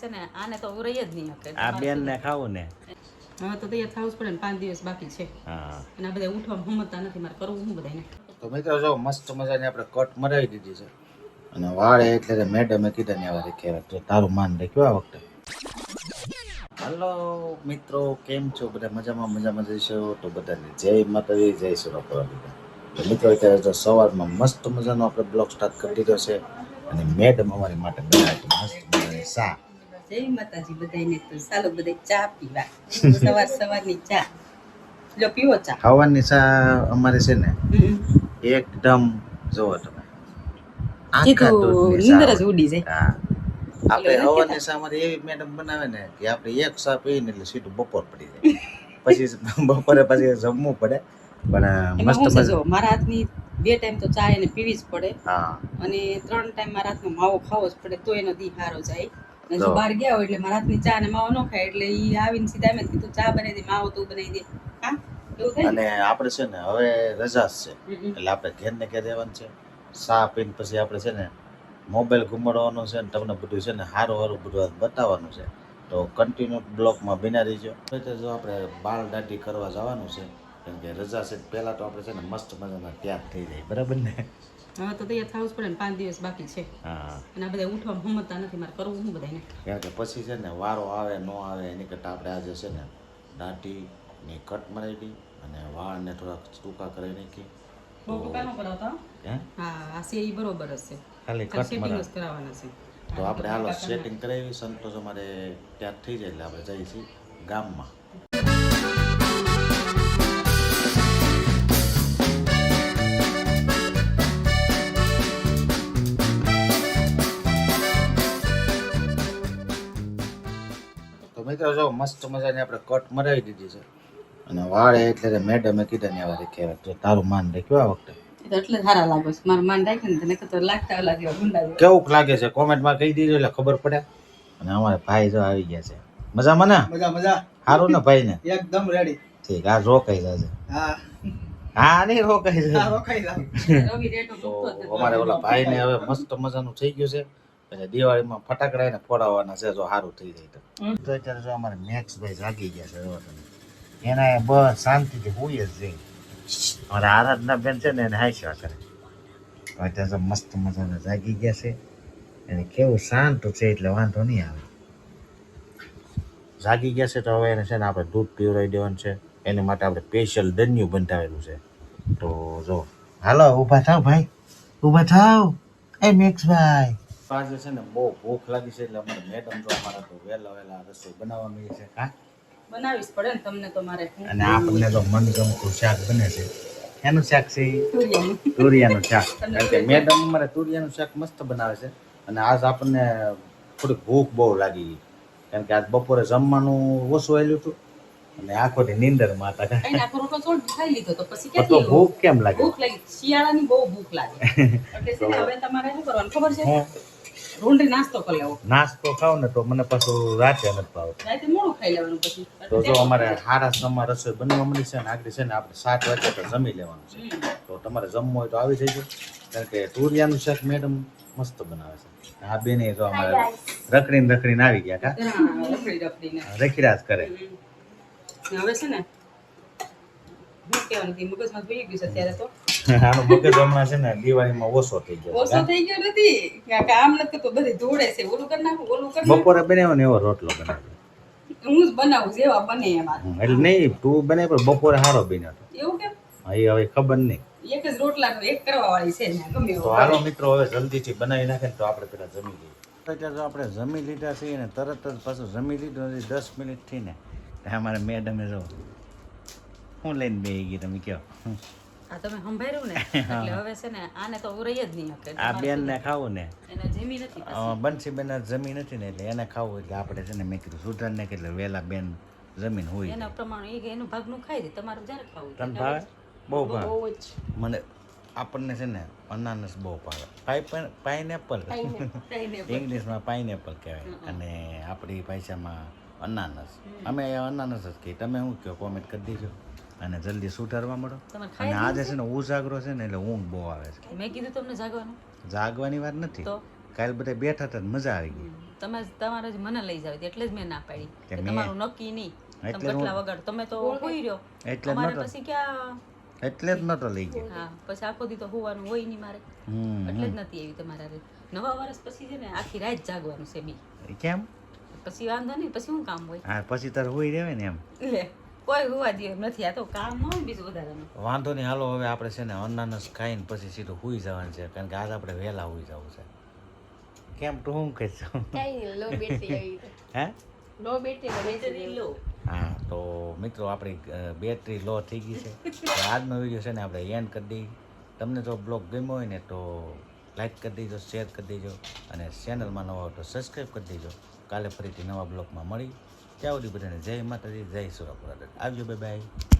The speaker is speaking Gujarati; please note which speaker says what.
Speaker 1: છે ને આને તો રહી જ નહીં શકે.
Speaker 2: આ બેન ને ખાવું ને?
Speaker 1: હવે તો તૈયાર થવું જ પડે ને પાંચ દિવસ બાકી છે.
Speaker 2: હા.
Speaker 1: અને આ બધા ઉઠવા હમતા નથી મારે કરવું હું બધાને
Speaker 2: તો મિત્રો જો મસ્ત મજાની આપણે કટ મરાવી દીધી છે. અને વાળે એટલે મેડમે કીધા ને આવા કહેવાય તો તારું માન રાખ્યું આ વખતે. હલો મિત્રો કેમ છો? બધા મજામાં મજામાં જઈશો તો બધાને જય માતાજી જય સુરપુરા બધા મિત્રો અત્યારે જો સવારમાં મસ્ત મજાનો આપણે બ્લોગ સ્ટાર્ટ કરી દીધો છે. અને મેડમ અમારી માટે બનાવી મસ્ત મજાની સા
Speaker 1: જય માતાજી બધાને તો ચાલો બધા ચા પીવા. સવાર સવારની ચા. લો પીવો ચા.
Speaker 2: ખાવાની ચા અમારે છે ને એકદમ જોવો તમે. આખા દૂધની
Speaker 1: નીંદર જ ઉડી જાય.
Speaker 2: આપણે હવાની સા અમારી એવી મેડમ બનાવે ને કે આપણે એક સા પીને એટલે સીધું બપોર પડી જાય. પછી બપોરે પછી જમવું પડે. પણ મસ્ત
Speaker 1: મારા હાથની બે ટાઈમ તો ચા એને પીવી જ પડે. અને ત્રણ ટાઈમ મારા હાથનો માવો ખાવો જ પડે તો એનો દી હારો જાય. અને જો. બહાર ગયા હોય એટલે મારા હાથની ચા ને માવો ન ખાય એટલે ઈ આવીને સીધા એમ કીધું ચા બનાવી દે માવો તું બનાવી દે. હા?
Speaker 2: અને આપણે છે ને હવે રજા છે. એટલે આપણે ઘેર ને ઘેર રહેવાનું છે. સા પીને પછી આપણે છે ને મોબાઈલ ઘુમાડવાનો છે ને તમને બધું છે ને સારું સારું બધું બતાવવાનું છે. તો કન્ટિન્યુ બ્લોકમાં બિના રહીજો. જો આપણે બાળ દાઢી કરવા જવાનું છે કેમ કે રજા છે પહેલાં તો આપણે છે ને મસ્ત મજાના તૈયાર થઈ જાય. બરાબર ને?
Speaker 1: હવે તો તૈયાર થવું જ પડે ને પાંચ દિવસ બાકી છે. અને આ બધા ઉઠવા હમતા નથી મારે કરવું હું બધાને
Speaker 2: કારણ કે પછી છે ને વારો આવે ન આવે એની કરતાં આપણે આજે છે ને દાંટી ને કટ મરાવી અને વાળને થોડાક ટૂંકા કરી નાખી.
Speaker 1: બહુ ટૂંકા ન કરાવતા? હા? આ બરોબર હશે
Speaker 2: ખાલી કટ
Speaker 1: કરાવવાના છે.
Speaker 2: તો આપણે હાલો સેટિંગ કરાવી સંતોષ અમારે ત્યાં થઈ જાય એટલે આપણે જઈએ છીએ ગામમાં. તો મિત્રો જો મસ્ત મજાની આપણે કટ મરાવી દીધી છે. અને વાળે એટલે મેડમે કીધા ને આવા કહેવાય. તો તારું માન રાખ્યું આ વખતે.
Speaker 1: એટલે સારા લાગે છે. મારું માન રાખ્યું ને તને તો લાગતા ઓલા જેવા ગુંડા
Speaker 2: કેવું લાગે છે? કોમેન્ટમાં કહી દીધું એટલે ખબર પડે. અને અમારે ભાઈ જો આવી ગયા છે. મજામાં ને
Speaker 3: મજા મજા.
Speaker 2: સારું ને ભાઈ ને
Speaker 3: એકદમ રેડી
Speaker 2: ઠીક આ રોકાઈ જશે.
Speaker 3: હા.
Speaker 2: હા નહીં રોકાઈ જશે.
Speaker 3: રોકાઈ
Speaker 1: જશે
Speaker 2: તો. અમારે ઓલા ભાઈ ને હવે મસ્ત મજાનું થઈ ગયું છે. એટલે દિવાળીમાં ફટાકડા એને ફોડાવવાના છે જો સારું થઈ જાય તો. અત્યારે જો અમારે મેક્સ ભાઈ જાગી ગયા છે એના તમે. એના બસ શાંતિથી હુઈ જ જઈ અમારા આરાધના બેન છે ને એને હાસ્યા કરે. અત્યારે તો મસ્ત મજાના જાગી ગયા છે. એને કેવું શાંત છે એટલે વાંધો નહીં આવે. જાગી ગયા છે તો હવે એને છે ને આપણે દૂધ પીવડાવી દેવાનું છે. એને માટે આપણે સ્પેશિયલ દન્યું બંધાવેલું છે. તો જો હાલો ઊભા થાવ ભાઈ. ઊભા થાવ. એ મેક્સ ભાઈ આજે છે ને બહુ ભૂખ લાગી છે એટલે અમારે મેડમ તો અમારે તો વહેલા વહેલા રસોઈ બનાવવા મળી છે હા
Speaker 1: બનાવીશ પડે ને તમને તો મારે
Speaker 2: અને આપણને તો મનગમતું શાક બને છે. એનું શાક છે
Speaker 1: તુરિયાનું.
Speaker 2: શાક. કારણ કે મેડમ અમારે તુરિયાનું શાક મસ્ત બનાવે છે. અને આજ આપણને થોડીક ભૂખ બહુ લાગી ગઈ કારણ કે આજ બપોરે જમવાનું ઓછું આવેલું હતું. અને આખો દી નીંદરમાં હતા.
Speaker 1: કઈ ના આખો રોટલો છોડ ખાઈ લીધો તો પછી
Speaker 2: તો ભૂખ કેમ લાગે?
Speaker 1: ભૂખ લાગી. શિયાળાની બહુ ભૂખ લાગે. એટલે હવે તમારે શું કરવાનું ખબર છે? નાસ્તો કરી લેવો
Speaker 2: નાસ્તો ખાવ ને તો મને પાછું રાતે નથી ભાવતું
Speaker 1: રાતે મોડું ખાઈ લેવાનું પછી.
Speaker 2: તો જો અમારે હારા સમા રસોઈ બનવા મળી છે ને આગળ છે ને આપણે સાત વાગે તો જમી લેવાનું છે. તો તમારે જમવું હોય તો આવી જજો. કારણ કે તુરિયાનું શાક મેડમ મસ્ત બનાવે છે. આ બેને જો અમારે રખડીને રખડીને આવી ગયા કા?
Speaker 1: હા, રખડી
Speaker 2: જ કરે.
Speaker 1: હવે છે ને કહેવાનું મગજમાં ભૂલી ગયું છે અત્યારે તો?
Speaker 2: આનો મગજ હમણાં છે ને દિવાળીમાં ઓછો થઈ ગયો
Speaker 1: ઓછો થઈ ગયો નથી? કારણ કે આમ નથી કરતો બધી ધોળે છે. ઓલું કરી નાખું ઓલું કરી નાખું.
Speaker 2: બપોરે બનાવ્યો ને એવો રોટલો બનાવ્યો.
Speaker 1: હું જ બનાવું જેવા બને એમાં
Speaker 2: એટલે નહીં તું બને પણ બપોરે સારો બન્યો
Speaker 1: એવું કેમ?
Speaker 2: હા, એ હવે ખબર નહીં.
Speaker 1: એક જ રોટલા એક કરવા વાળી છે ને ગમે
Speaker 2: તો હાલો મિત્રો હવે જલ્દીથી બનાવી નાખે ને તો આપણે પેલા જમી લઈએ. અત્યારે જો આપણે જમી લીધા છીએ ને તરત જ પાછું જમી લીધું નથી દસ મિનિટથી ને અમારે મેડમે જો હું લઈને બે ગઈ તમે કહો.
Speaker 1: આ તમે સંભાળ્યું ને? એટલે હવે છે ને આને તો રહી જ નહીં શકે.
Speaker 2: આ બેન ને ખાવું ને?
Speaker 1: એને જીમી નથી
Speaker 2: જમી ને એટલે એને ખાવું એટલે આપણે છે ને મેં કીધું સુધારને ને એટલે વહેલા બેન જમીન હોય.
Speaker 1: એના પ્રમાણે એ એનું ભાગનું ખાઈ દે તમારું જ્યારે ખાવું
Speaker 2: તને ભાવે? બહુ ભાવે. મને આપણને છે ને અનાનસ બહુ ભાવે. પાઇનેપલ ઇંગ્લિશમાં પાઇનેપલ કહેવાય. અને આપણી ભાષામાં અનાનસ. અમે અનાનસ જ કહીએ. તમે શું કહો? કોમેન્ટ કરી દીજો. અને જલ્દી સુધારવા મળો. અને આજે છે? ને ઉજાગરો છે ને એટલે ઊંઘ બહુ આવે છે.
Speaker 1: મેં કીધું તમને જાગવાનું.
Speaker 2: જાગવાની વાત નથી. કાલ બધા બેઠા હતા મજા આવી ગઈ.
Speaker 1: તમે તમારે જ મને લઈ જાવ એટલે જ મેં ના પાડી તમારું નક્કી નહીં.
Speaker 2: એટલે હું-
Speaker 1: વગર તમે તો હોઈ રહ્યો.
Speaker 2: એટલે
Speaker 1: પછી ક્યાં
Speaker 2: એટલે જ નતો લઈ ગયો.
Speaker 1: હા પછી આખો દી તો હોવાનું હોય નહીં મારે.
Speaker 2: હમ
Speaker 1: એટલે જ નથી એવી તમારા રે નવા વર્ષ પછી છે ને આખી રાત જાગવાનું છે બી.
Speaker 2: કેમ?
Speaker 1: પછી વાંધો નહીં પછી શું કામ હોય?
Speaker 2: હા પછી તારે હોઈ રહેવાય ને એમ.
Speaker 1: લે. કોઈ હોવા દે નથી. આ તો કામ ન હોય બીજું વધારે
Speaker 2: વાંધો નહીં હાલો હવે આપણે છે ને અનાનસ ખાઈને પછી સીધું હુઈ જવાનું છે કારણ કે આજ આપણે વહેલા હુઈ જવું છે. કેમ તું શું કહેશું
Speaker 3: કઈ લો બેટરી
Speaker 2: હે?
Speaker 3: Low battery
Speaker 1: battery low.
Speaker 2: હા તો મિત્રો આપણી બેટરી લો થઈ ગઈ છે. આજનો વીડિયો છે ને આપણે એન્ડ કરી દઈએ. તમને જો બ્લોગ ગમ્યો હોય ને તો લાઈક કરી દેજો શેર કરી દેજો અને ચેનલમાં નવા હોય તો સબસ્ક્રાઈબ કરી દેજો. કાલે ફરીથી નવા બ્લોગમાં મળી ત્યાં સુધી બધાને? જય માતાજી જય સુરપુરા આવજો બાય બાય